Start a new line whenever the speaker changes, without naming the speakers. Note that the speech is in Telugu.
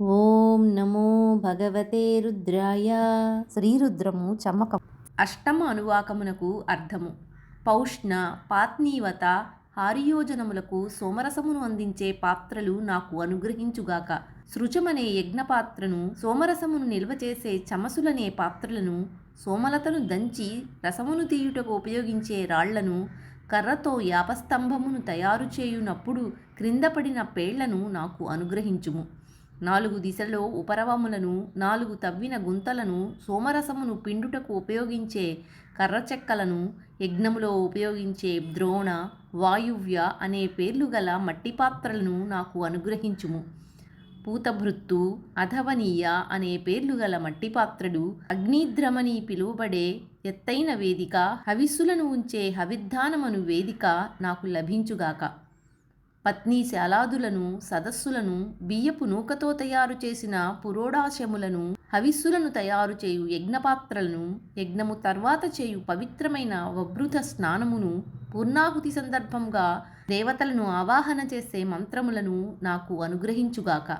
ఓం నమో భగవతే రుద్రాయ. శ్రీరుద్రము చమకం.
అష్టమ అనువాకమునకు అర్థము. పౌష్ణ పాత్నీవత హారియోజనములకు సోమరసమును అందించే పాత్రలు నాకు అనుగ్రహించుగాక. సృజమనే యజ్ఞపాత్రను సోమరసమును నిల్వ చేసే చమసులనే పాత్రలను సోమలతను దంచి రసమును తీయుటకు ఉపయోగించే రాళ్ళను కర్రతో యాపస్తంభమును తయారు చేయునప్పుడు క్రింద పడిన పేళ్ళను నాకు అనుగ్రహించుము. నాలుగు దిశలో ఉపరవములను నాలుగు తవ్విన గుంతలను సోమరసమును పిండుటకు ఉపయోగించే కర్ర చెక్కలను యజ్ఞములో ఉపయోగించే ద్రోణ వాయువ్య అనే పేర్లు గల మట్టి పాత్రలను నాకు అనుగ్రహించుము. పూతభృత్తు అధవనీయ అనే పేర్లు గల మట్టి పాత్రలు అగ్నిద్రమని పిలువబడే ఎత్తైన వేదిక హవిస్సులను ఉంచే హవిద్ధానమను వేదిక నాకు లభించుగాక. పత్ని శాలాదులను సదస్సులను బియ్యపు నూకతో తయారు చేసిన పురోడాశములను హవిస్సులను తయారు చేయు యజ్ఞపాత్రలను యజ్ఞము తర్వాత చేయు పవిత్రమైన వభృత స్నానమును పూర్ణాహుతి సందర్భంగా దేవతలను ఆవాహన చేసే మంత్రములను నాకు అనుగ్రహించుగాక.